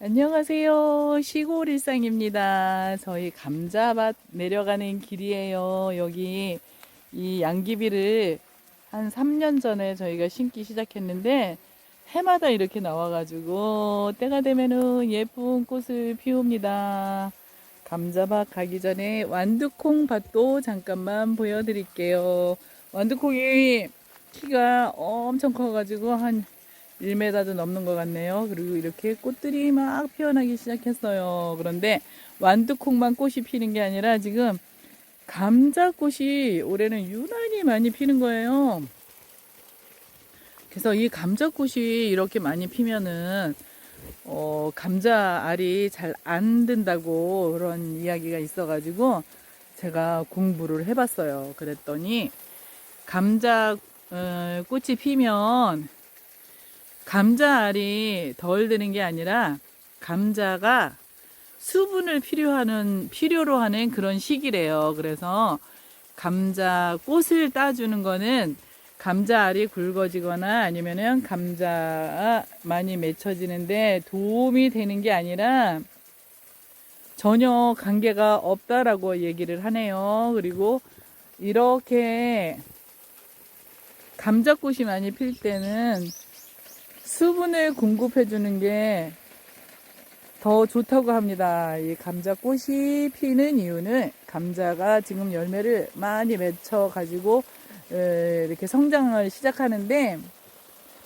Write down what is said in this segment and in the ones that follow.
안녕하세요. 시골 일상입니다. 저희 감자밭 내려가는 길이에요. 여기 이 양귀비를 한 3년 전에 저희가 심기 시작했는데 해마다 이렇게 나와가지고 때가 되면은 예쁜 꽃을 피웁니다. 감자밭 가기 전에 완두콩 밭도 잠깐만 보여드릴게요. 완두콩이 키가 엄청 커가지고 한 1m도 넘는 것 같네요. 그리고 이렇게 꽃들이 막 피어나기 시작했어요. 그런데 완두콩만 꽃이 피는 게 아니라 지금 감자꽃이 올해는 유난히 많이 피는 거예요. 그래서 이 감자꽃이 이렇게 많이 피면은 어, 감자 알이 잘 안 든다고 그런 이야기가 있어가지고 제가 공부를 해봤어요. 그랬더니 감자 어, 꽃이 피면 감자 알이 덜 드는 게 아니라 감자가 수분을 필요하는 필요로 하는 그런 시기래요. 그래서 감자 꽃을 따주는 거는 감자 알이 굵어지거나 아니면은 감자가 많이 맺혀지는데 도움이 되는 게 아니라 전혀 관계가 없다라고 얘기를 하네요. 그리고 이렇게 감자꽃이 많이 필 때는 수분을 공급해 주는 게 더 좋다고 합니다. 이 감자 꽃이 피는 이유는 감자가 지금 열매를 많이 맺혀 가지고 이렇게 성장을 시작하는데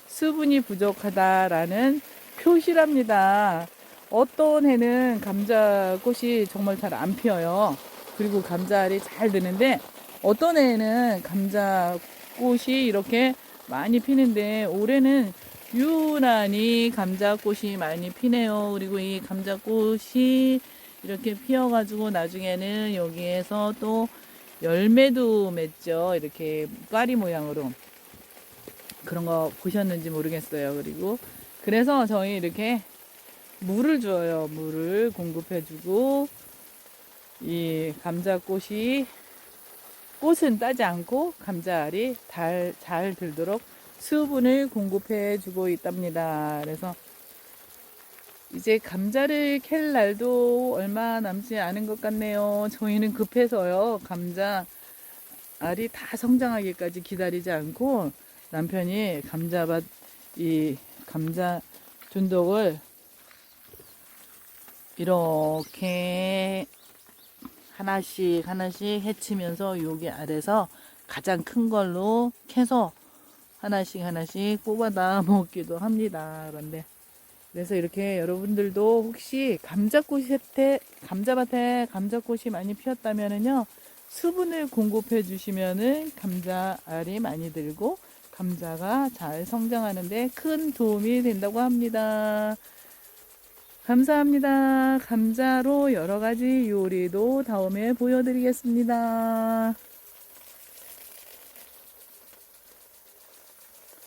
수분이 부족하다라는 표시랍니다. 어떤 해는 감자 꽃이 정말 잘 안 피어요. 그리고 감자알이 잘 드는데 어떤 해에는 감자 꽃이 이렇게 많이 피는데 올해는 유난히 감자꽃이 많이 피네요. 그리고 이 감자꽃이 이렇게 피어가지고 나중에는 여기에서 또 열매도 맺죠. 이렇게 까리 모양으로. 그런 거 보셨는지 모르겠어요. 그리고 그래서 저희 이렇게 물을 줘요. 물을 공급해주고 이 감자꽃이 꽃은 따지 않고 감자알이 잘, 잘 들도록 수분을 공급해 주고 있답니다. 그래서 이제 감자를 캘 날도 얼마 남지 않은 것 같네요. 저희는 급해서요. 감자 알이 다 성장하기까지 기다리지 않고 남편이 감자밭 이 감자 준독을 이렇게 하나씩 하나씩 해치면서 여기 아래서 가장 큰 걸로 캐서 하나씩 하나씩 뽑아다 먹기도 합니다. 그런데 그래서 이렇게 여러분들도 혹시 감자꽃에 감자밭에 감자꽃이 많이 피었다면은요 수분을 공급해 주시면은 감자 알이 많이 들고 감자가 잘 성장하는데 큰 도움이 된다고 합니다. 감사합니다. 감자로 여러 가지 요리도 다음에 보여드리겠습니다.